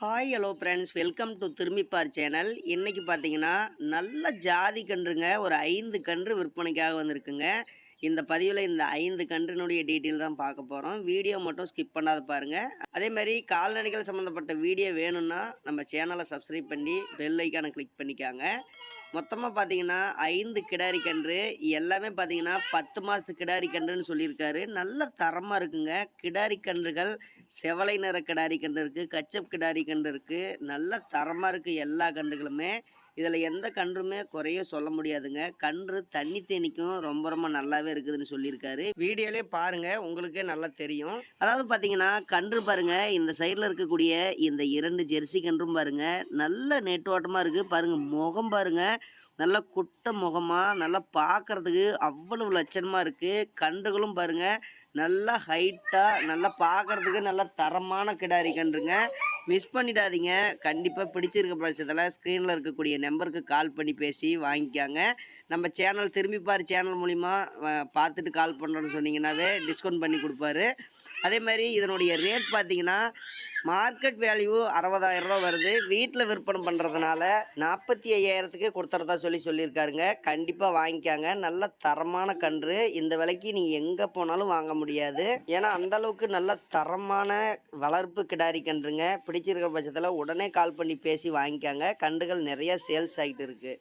Hi hello friends welcome to Thirumbipaar channel இன்றைக்கி பார்த்தீங்கன்னா நல்ல ஜாதி கன்றுங்க ஒரு ஐந்து கன்று விற்பனைக்காக வந்திருக்குங்க இந்த பதிவில் இந்த ஐந்து கன்றினுடைய டீட்டெயில் தான் பார்க்க போகிறோம் வீடியோ மட்டும் ஸ்கிப் பண்ணாத பாருங்கள் அதேமாதிரி கால்நடைகள் சம்மந்தப்பட்ட வீடியோ வேணும்னா நம்ம சேனலை சப்ஸ்கிரைப் பண்ணி பெல் ஐக்கானை கிளிக் பண்ணிக்காங்க மொத்தமாக பார்த்தீங்கன்னா ஐந்து கிடாரி கன்று எல்லாமே பார்த்தீங்கன்னா பத்து மாதத்து கிடாரி கன்றுன்னு சொல்லியிருக்காரு. நல்ல தரமாக இருக்குங்க. கிடாரி கன்றுகள் செவலை நிற கிடாரி கன்று இருக்குது கச்சப் கிடாரி கன்று இருக்குது நல்ல தரமாக இருக்குது எல்லா கன்றுகளுமே. இதில் எந்த கன்றுமே குறைய சொல்ல முடியாதுங்க. கன்று தண்ணி தேனிக்கும் ரொம்ப ரொம்ப நல்லாவே இருக்குதுன்னு சொல்லியிருக்காரு. வீடியோலே பாருங்க உங்களுக்கே நல்லா தெரியும். அதாவது பார்த்தீங்கன்னா கன்று பாருங்க இந்த சைடில் இருக்கக்கூடிய இந்த இரண்டு ஜெர்சி கன்றும் பாருங்க நல்ல நெட்டோட்டமாக இருக்குது பாருங்க முகம் பாருங்க நல்ல குட்ட முகமாக நல்லா பார்க்கறதுக்கு அவ்வளவு லட்சணமாக இருக்குது கன்றுகளும் பாருங்கள் நல்லா ஹைட்டாக நல்லா பார்க்குறதுக்கு நல்லா தரமான கிடாரி கன்றுங்க. மிஸ் பண்ணிடாதீங்க. கண்டிப்பாக பிடிச்சிருக்க பட்சத்தில் ஸ்க்ரீனில் இருக்கக்கூடிய நம்பருக்கு கால் பண்ணி பேசி வாங்கிக்காங்க. நம்ம சேனல் திரும்பி பாரு சேனல் மூலிமா பார்த்துட்டு கால் பண்ணுறோன்னு சொன்னிங்கன்னாவே டிஸ்கவுண்ட் பண்ணி கொடுப்பாரு. அதே மாதிரி இதனுடைய ரேட் பார்த்தீங்கன்னா மார்க்கெட் வேல்யூ அறுபதாயிரம் ரூபா வருது. வீட்டில் விற்பனை பண்ணுறதுனால நாற்பத்தி ஐயாயிரத்துக்கு கொடுத்துறதா சொல்லி சொல்லியிருக்காருங்க. கண்டிப்பாக வாங்கிக்காங்க. நல்ல தரமான கன்று. இந்த விலைக்கு நீ எங்கே போனாலும் வாங்க முடியாது. ஏன்னா அந்த அளவுக்கு நல்ல தரமான வளர்ப்பு கிடாரி கன்றுங்க. பிடிச்சிருக்க பட்சத்தில் உடனே கால் பண்ணி பேசி வாங்கிக்காங்க. கன்றுகள் நிறைய சேல்ஸ் ஆகிட்டு இருக்குது